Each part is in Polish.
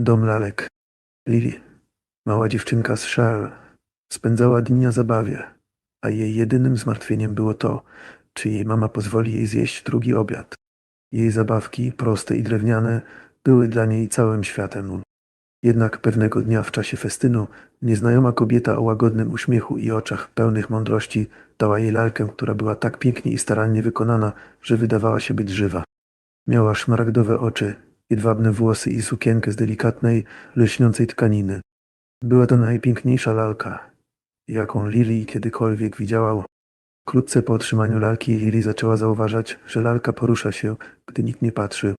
Dom lalek. Lili, mała dziewczynka z Shell, spędzała dni na zabawie, a jej jedynym zmartwieniem było to, czy jej mama pozwoli jej zjeść drugi obiad. Jej zabawki, proste i drewniane, były dla niej całym światem. Jednak pewnego dnia w czasie festynu nieznajoma kobieta o łagodnym uśmiechu i oczach pełnych mądrości dała jej lalkę, która była tak pięknie i starannie wykonana, że wydawała się być żywa. Miała szmaragdowe oczy, jedwabne włosy i sukienkę z delikatnej, lśniącej tkaniny. Była to najpiękniejsza lalka, jaką Lili kiedykolwiek widziała. Wkrótce po otrzymaniu lalki Lili zaczęła zauważać, że lalka porusza się, gdy nikt nie patrzy.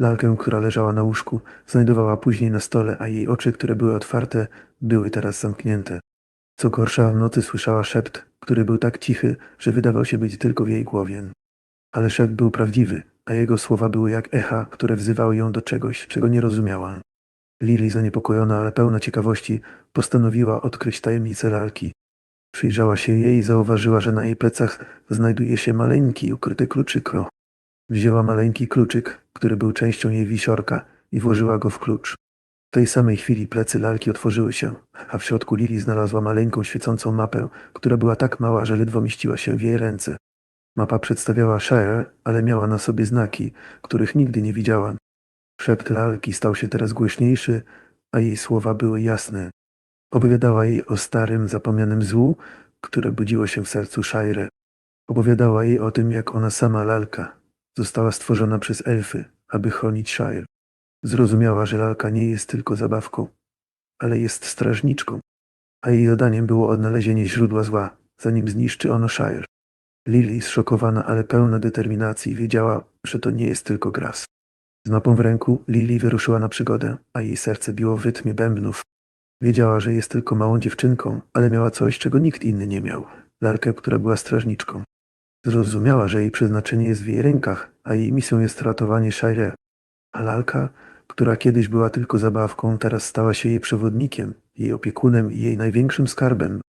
Lalkę, która leżała na łóżku, znajdowała później na stole, a jej oczy, które były otwarte, były teraz zamknięte. Co gorsza, w nocy słyszała szept, który był tak cichy, że wydawał się być tylko w jej głowie. Ale szept był prawdziwy, a jego słowa były jak echa, które wzywały ją do czegoś, czego nie rozumiała. Lili, zaniepokojona, ale pełna ciekawości, postanowiła odkryć tajemnicę lalki. Przyjrzała się jej i zauważyła, że na jej plecach znajduje się maleńki, ukryty kluczyk. Wzięła maleńki kluczyk, który był częścią jej wisiorka i włożyła go w klucz. W tej samej chwili plecy lalki otworzyły się, a w środku Lili znalazła maleńką świecącą mapę, która była tak mała, że ledwo mieściła się w jej ręce. Mapa przedstawiała Shire, ale miała na sobie znaki, których nigdy nie widziała. Szept lalki stał się teraz głośniejszy, a jej słowa były jasne. Opowiadała jej o starym, zapomnianym złu, które budziło się w sercu Shire. Opowiadała jej o tym, jak ona sama lalka została stworzona przez elfy, aby chronić Shire. Zrozumiała, że lalka nie jest tylko zabawką, ale jest strażniczką, a jej zadaniem było odnalezienie źródła zła, zanim zniszczy ono Shire. Lily, zszokowana, ale pełna determinacji, wiedziała, że to nie jest tylko gras. Z mapą w ręku Lily wyruszyła na przygodę, a jej serce biło w rytmie bębnów. Wiedziała, że jest tylko małą dziewczynką, ale miała coś, czego nikt inny nie miał. Lalkę, która była strażniczką. Zrozumiała, że jej przeznaczenie jest w jej rękach, a jej misją jest ratowanie Shire. A lalka, która kiedyś była tylko zabawką, teraz stała się jej przewodnikiem, jej opiekunem i jej największym skarbem.